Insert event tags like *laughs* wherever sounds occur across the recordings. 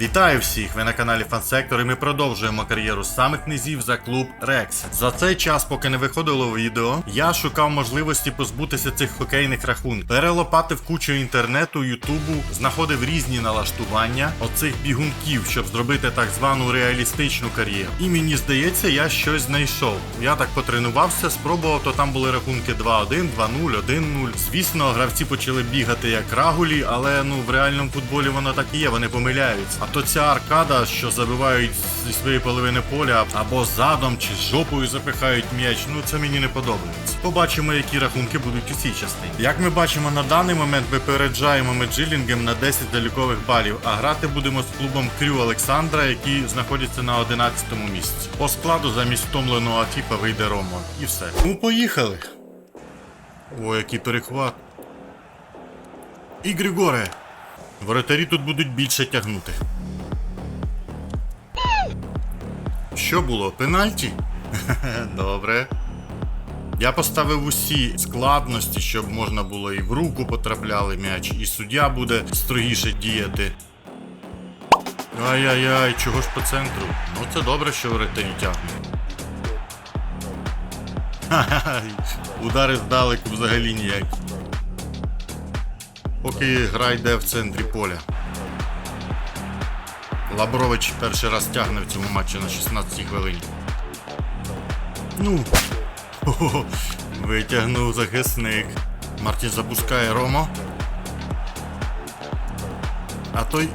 Вітаю всіх! Ви на каналі Фансектор і ми продовжуємо кар'єру самих низів за клуб Рекс. За цей час, поки не виходило відео, я шукав можливості позбутися цих хокейних рахунків. Перелопатив кучу інтернету, ютубу, знаходив різні налаштування оцих бігунків, щоб зробити так звану реалістичну кар'єру. І мені здається, я щось знайшов. Я так потренувався, спробував, то там були рахунки 2-1, 2-0, 1-0. Звісно, гравці почали бігати як рагулі, але ну в реальному футболі воно так і є, вони помиляються. А то ця аркада, що забивають зі своєї половини поля або задом чи жопою запихають м'яч, ну це мені не подобається. Побачимо, які рахунки будуть у цій частині. Як ми бачимо на даний момент, ми джилінгем на 10 залікових балів, а грати будемо з клубом Крю Олександра, який знаходиться на 11-му місці. По складу замість втомленого Атіпа вийде Ромо. І все. Ну, поїхали. О, який перехват. І Григоре. Воротарі тут будуть більше тягнути. Що було? Пенальті? *laughs* Добре. Я поставив усі складності, щоб можна було і в руку потрапляли м'яч, і суддя буде строгіше діяти. Ай-яй-яй, чого ж по центру? Ну це добре, що воротарі тягнуть. Ха-ха, *laughs* Удари здалеку взагалі ніякі. Поки гра йде в центрі поля. Лабрович перший раз тягне в цьому матчі на 16 хвилині. Ну. Витягнув захисник. Мартін запускає Ромо. А той.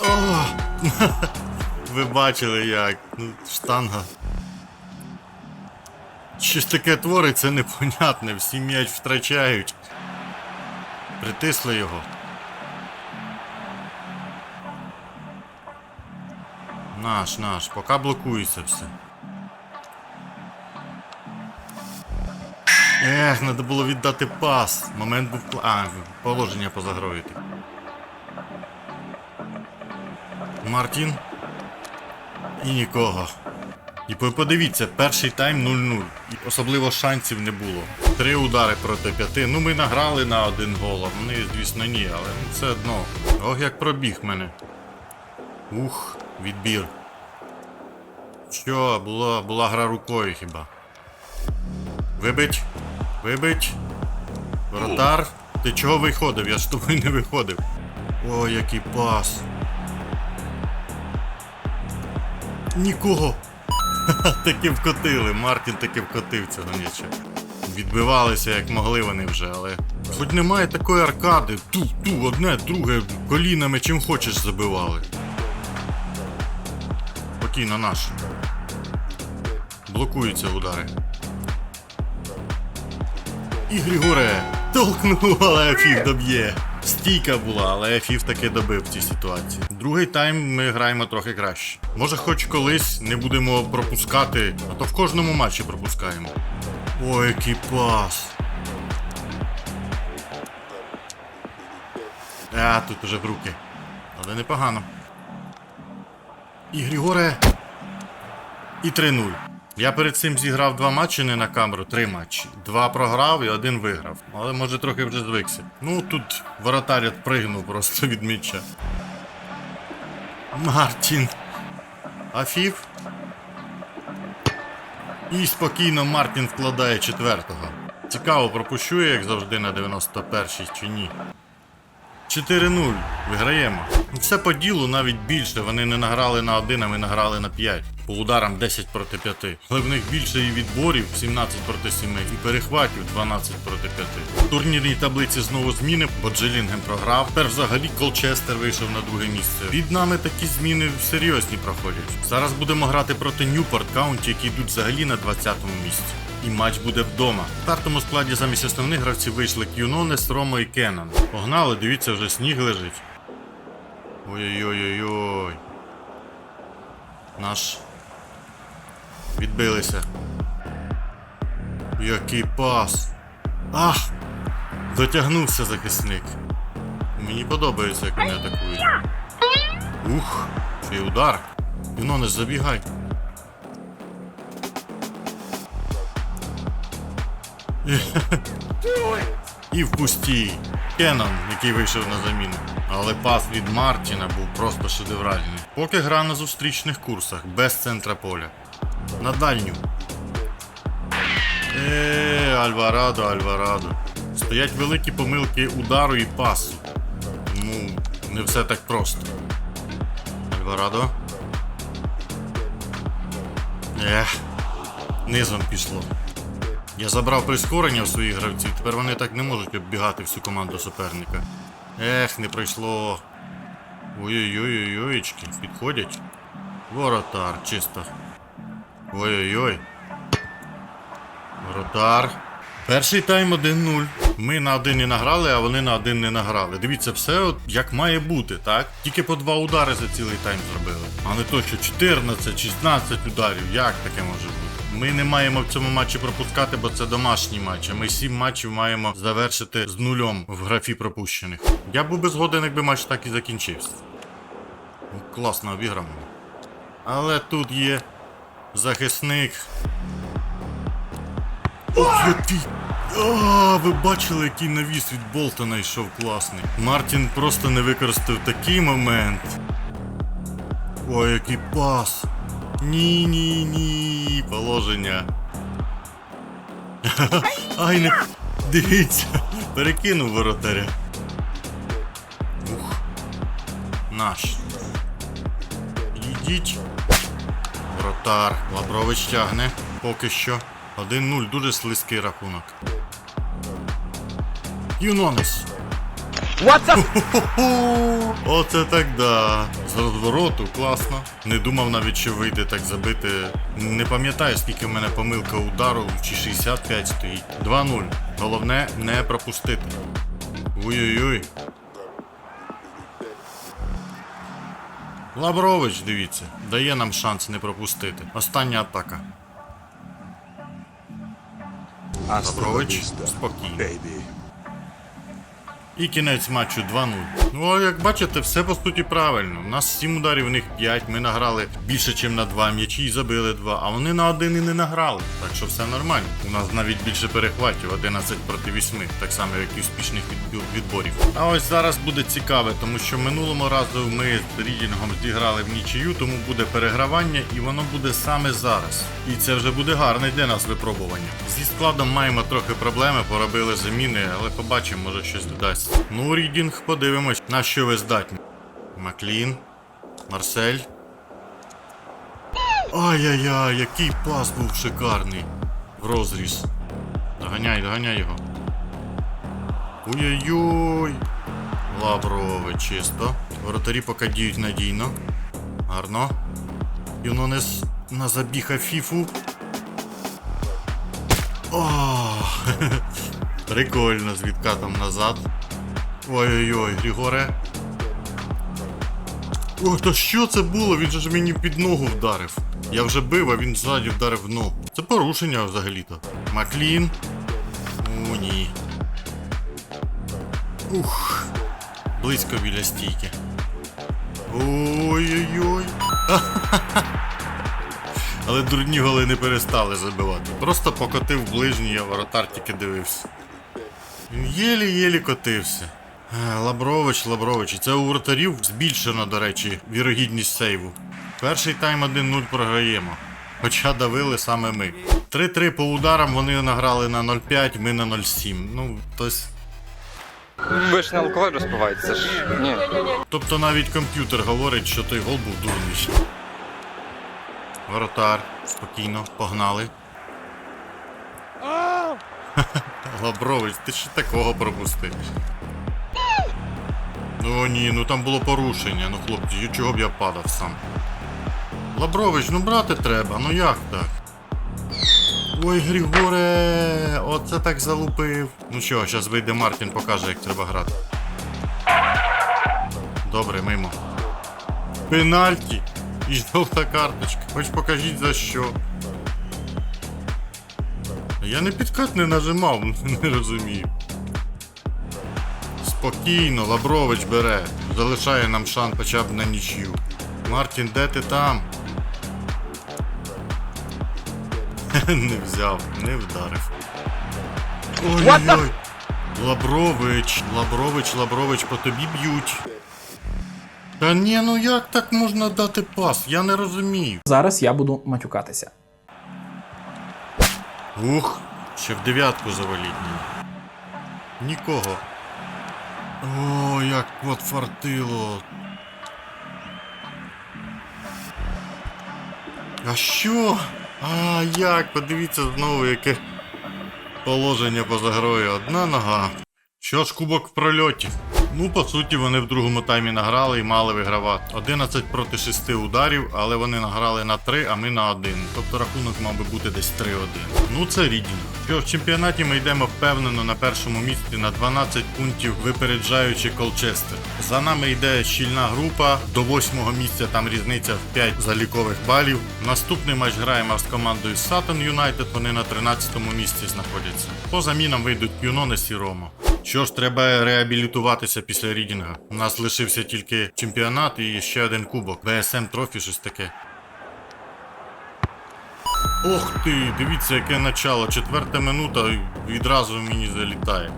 О! *laughs* Ви бачили як. Ну, штанга. Щось таке твориться непонятне, всі м'яч втрачають. Притисли його. Наш, наш, поки блокується все. Ех, треба було віддати пас. Момент був. А, положення поза грою. типу. Мартін. І нікого. І подивіться, перший тайм 0-0. І особливо шансів не було. Три удари проти п'яти. Ну ми награли на один гол, а вони, звісно, ні, але ну, все одно. Ох, як пробіг мене. Ух, відбір. Що, була, була гра рукою хіба? Вибить. Вибить. Воротар. Ти чого виходив? Я ж тобою не виходив. О, який пас. Нікого. *laughs* Таки вкотили, Мартін таки вкотив цього м'яча. Відбивалися як могли вони вже, але. Хоч немає такої аркади, ту, ту, одне, друге, колінами чим хочеш забивали. Спокійно наш. Блокуються удари. І Григоре толкнув, але Афів доб'є. Стійка була, але Афів таки добив в цій ситуації. Другий тайм ми граємо трохи краще. Може, хоч колись не будемо пропускати, а то в кожному матчі пропускаємо. Ой, який пас. А, тут уже в руки. Але непогано. І Григоре. І 3-0. Я перед цим зіграв два матчі не на камеру, три матчі. Два програв і один виграв. Але може трохи вже звикся. Ну тут воротар відпригнув просто від м'яча. Мартін. Афів. І спокійно Мартін вкладає четвертого. Цікаво, пропущу я, як завжди, на 91-й чи ні. 4-0. Виграємо. Все по ділу навіть більше. Вони не награли на 1, а ми награли на 5. По ударам 10 проти 5. Але в них більше і відборів 17 проти 7 і перехватів 12 проти 5. В турнірній таблиці знову зміни, бо Джилінгем програв. Тепер взагалі Колчестер вийшов на друге місце. Від нами такі зміни серйозні проходять. Зараз будемо грати проти Ньюпорт Каунті, які йдуть взагалі на 20-му місці. І матч буде вдома. В стартовому складі замість основних гравців вийшли К'юнонес, Ромо і Кеннон. Погнали, дивіться, вже сніг лежить. Ой-ой-ой-ой. Наш. Відбилися. Який пас. Ах! Дотягнувся захисник. Мені подобається, як вони атакують. Ух, ще удар. К'юнонес, забігай. І в пустій. Кеннон, який вийшов на заміну. Але пас від Мартіна був просто шедевральний. Поки гра на зустрічних курсах, без центра поля. На дальню. Еee, Альварадо, Альварадо. Стоять великі помилки удару і пасу. Тому не все так просто. Альварадо. Ех, низом пішло. Я забрав прискорення в своїх гравців, тепер вони так не можуть оббігати всю команду суперника. Ех, не пройшло. Ой-ой-ой-ой-очки, підходять. Воротар, чисто. Ой-ой-ой. Воротар. Перший тайм 1-0. Ми на один не награли, а вони на один не награли. Дивіться, все от як має бути, так? Тільки по два удари за цілий тайм зробили. А не то, що 14-16 ударів. Як таке може бути? Ми не маємо в цьому матчі пропускати, бо це домашній матч. А ми сім матчів маємо завершити з нульом в графі пропущених. Я був би згоден, якби матч так і закінчився. Ну, Класно обіграно. Але тут є захисник. Ох. А, ви бачили, який навіс від Болтона йшов класний. Мартін просто не використав такий момент. Ой, який пас. Ні, ні, ні. Положення. Ай, не. Дивіться, перекинув воротаря. Ух. Наш. Йдіть. Вратар. Лабрович тягне. Поки що. 1-0, дуже слизький рахунок. Юнонес. Хо-хо-хо! Оце так да. З розвороту класно. Не думав навіть, що вийде так забити. Не пам'ятаю, скільки в мене помилка удару, чи 65 стоїть. 2-0. Головне не пропустити. Ой-ой-ой. Лабрович, дивіться, дає нам шанс не пропустити. Остання атака. Лабрович спокійно. І кінець матчу 2-0. Ну, а як бачите, все по суті правильно. У нас 7 ударів, у них 5. Ми награли більше, ніж на 2. М'ячі забили 2, а вони на один і не награли. Так що все нормально. У нас навіть більше перехватів 11 проти 8, так само, як і успішних відборів. А ось зараз буде цікаве, тому що минулому разу ми з Рідінгом зіграли в нічию, тому буде перегравання, і воно буде саме зараз. І це вже буде гарне для нас випробування. Зі складом маємо трохи проблеми, поробили заміни, але побачимо, може щось додасться. Ну, Рідінг, подивимось, на що ви здатні. Маклін, Марсель. Ай-яй-яй, який пас був шикарний. В розріз. Доганяй, доганяй його. Ой-ой-ой. Лаврове чисто. Воротарі поки діють надійно. Гарно. Юнонес на забіг Афіфу. О, *laughs* прикольно з відкатом назад. Ой-ой-ой, Грігоре. О, та що це було? Він же ж мені під ногу вдарив. Я вже бив, а він ззаді вдарив в ногу. Це порушення взагалі-то. Маклін. О, ні. Ух. Близько біля стійки. Ой-ой-ой. *laughs* Але дурні голи не перестали забивати. Просто покотив ближній, а воротар тільки дивився. Він єлі-єлі котився. Е, Лабрович, Лабрович. Це у воротарів збільшено, до речі, вірогідність сейву. Перший тайм 1-0 програємо. Хоча давили саме ми. 3-3 по ударам вони награли на 0-5, ми на 0-7. Ну, тось. Ви ж не алкоголь розпиваєте, це ж. Ні. Тобто навіть комп'ютер говорить, що той гол був дурний. Воротар, спокійно, погнали. *laughs* Лабрович, ти ще такого пропустив. Ну ні, ну там було порушення, ну хлопці, чого б я падав сам. Лабрович, ну брати треба, ну як так? Ой, Григоре, оце так залупив. Ну що, зараз вийде Мартін, покаже, як треба грати. Добре, мимо. Пенальті і жовта карточка. Хоч покажіть за що. Я не підкат не нажимав, *laughs* не розумію. Спокійно, Лабрович бере. Залишає нам шанс хоча б на нічю. Мартін, де ти там? *laughs* не взяв, не вдарив. Ой-ой-ой. Лабрович, Лабрович, Лабрович, по тобі б'ють. Та ні, ну як так можна дати пас? Я не розумію. Зараз я буду матюкатися. Ух, ще в дев'ятку заваліть. Нікого. О, як от фартило. А що? А як? Подивіться знову, яке положення поза грою. Одна нога. Що ж, кубок в прольоті? Ну, по суті, вони в другому таймі награли і мали вигравати. 11 проти 6 ударів, але вони награли на 3, а ми на 1. Тобто рахунок мав би бути десь 3-1. Ну це рідінг. Що в чемпіонаті ми йдемо впевнено на першому місці на 12 пунктів, випереджаючи Колчестер. За нами йде щільна група. До восьмого місця там різниця в 5 залікових балів. Наступний матч граємо з командою Sutton United, вони на 13-му місці знаходяться. По замінам вийдуть Юнонес і Ромо. Що ж, треба реабілітуватися після рідінга. У нас лишився тільки чемпіонат і ще один кубок. BSM трофі, щось таке. Ох ти, дивіться, яке начало. Четверта минута відразу мені залітає.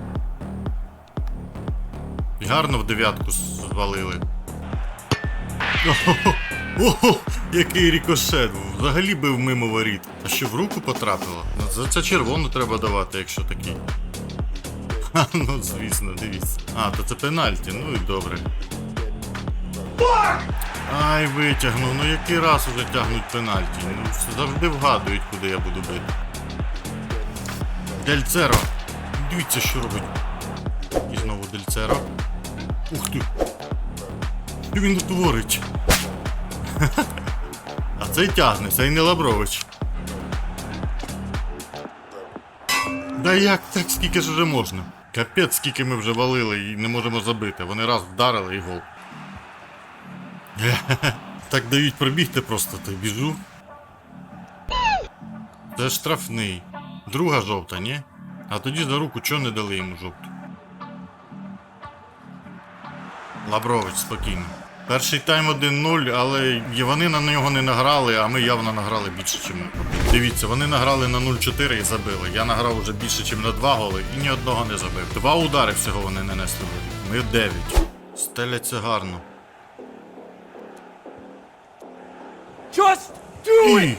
Гарно в дев'ятку звалили. Ого, ого, який рікошет. Взагалі бив мимо воріт. А що в руку потрапило? За це червону треба давати, якщо такий. Ха, *laughs* ну звісно, дивіться. А, то це пенальті, ну і добре. Ай, витягнув, ну який раз уже тягнуть пенальті. Ну завжди вгадують, куди я буду бити. Дельцеро. Дивіться, що робить. І знову Дельцеро. Ух ти. Що він творить? *laughs* А цей тягне, цей не Лабрович. Да як так, скільки ж вже можна? Капець, скільки ми вже валили і не можемо забити. Вони раз вдарили і гол. *laughs* Так дають пробігти просто, то біжу. Це штрафний. Друга жовта, ні? А тоді за руку чого не дали йому жовту? Лабрович, спокійно. Перший тайм 1-0, але вони на нього не награли, а ми явно награли більше, ніж ми. Дивіться, вони награли на 0-4 і забили. Я награв уже більше, ніж на 2 голи і ні одного не забив. Два удари всього вони не несли. Ми 9. Стеляться гарно. Just do it!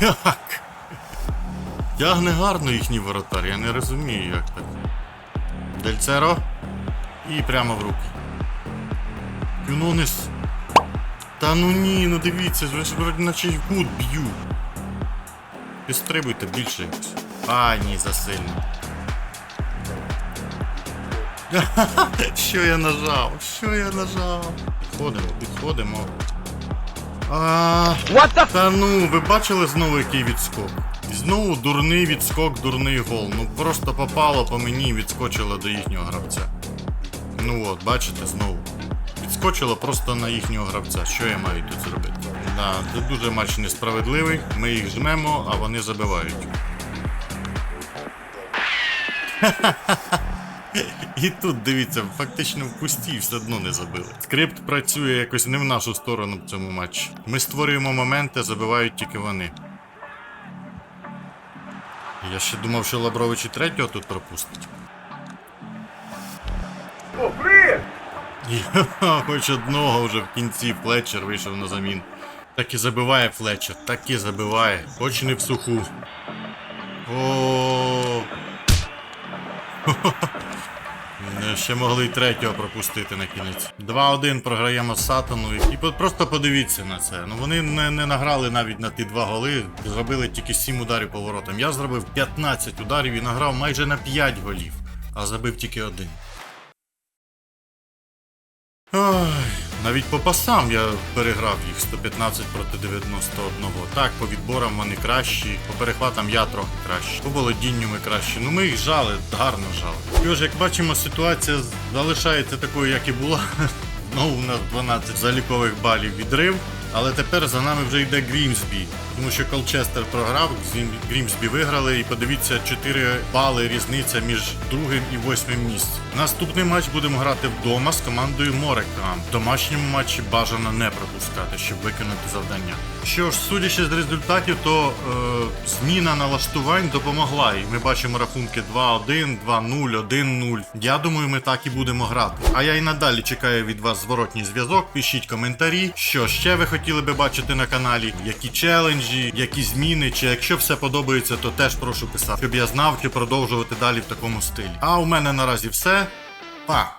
Як? Тягне гарно їхній воротар, я не розумію, як так. Дельцеро. І прямо в руки. Юнонес. Та ну ні, ну дивіться, ви ж наче в кут б'ю. Підстрибуйте більше якось. А, ні, засильно. *laughs* Що я нажав? Що я нажав? Підходимо, підходимо. А, та ну, ви бачили знову який відскок? І знову дурний відскок, дурний гол. Ну просто попало по мені і відскочило до їхнього гравця. Ну от, бачите, знову. Відскочило просто на їхнього гравця. Що я маю тут зробити? Да, це дуже матч несправедливий. Ми їх жмемо, а вони забивають. *laughs* І тут дивіться, фактично в пусті все одно не забили. Скрипт працює якось не в нашу сторону в цьому матчі. Ми створюємо моменти, забивають тільки вони. Я ще думав, що Лабрович і третього тут пропустить. Oh, блін! *laughs* Хоч одного вже в кінці Флетчер вийшов на замін. Так і забиває Флетчер, так і забиває. Хоч не в суху. О. *laughs* Ще могли й третього пропустити на кінець. 2-1 програємо Сатану. І просто подивіться на це. Ну вони не, не награли навіть на ті два голи, зробили тільки 7 ударів по воротам. Я зробив 15 ударів і награв майже на 5 голів, а забив тільки один. Ой, навіть по пасам я переграв їх 115 проти 91. Так, по відборам вони кращі, по перехватам я трохи кращий. По володінню ми кращі. Ну ми їх жали, гарно жали. Що ж, як бачимо, ситуація залишається такою, як і була. Знову *laughs* у нас 12 залікових балів відрив. Але тепер за нами вже йде Грімсбі. Тому що Колчестер програв, Грімсбі виграли, і подивіться 4 бали різниця між другим і восьмим місцем. Наступний матч будемо грати вдома з командою Морекам. В домашньому матчі бажано не пропускати, щоб виконати завдання. Що ж, судячи з результатів, то е, зміна налаштувань допомогла. І ми бачимо рахунки 2-1, 2-0, 1-0. Я думаю, ми так і будемо грати. А я і надалі чекаю від вас зворотній зв'язок. Пишіть коментарі, що ще ви хотіли би бачити на каналі, які челенджі, які зміни, чи якщо все подобається, то теж прошу писати, щоб я знав, чи продовжувати далі в такому стилі. А у мене наразі все. Па!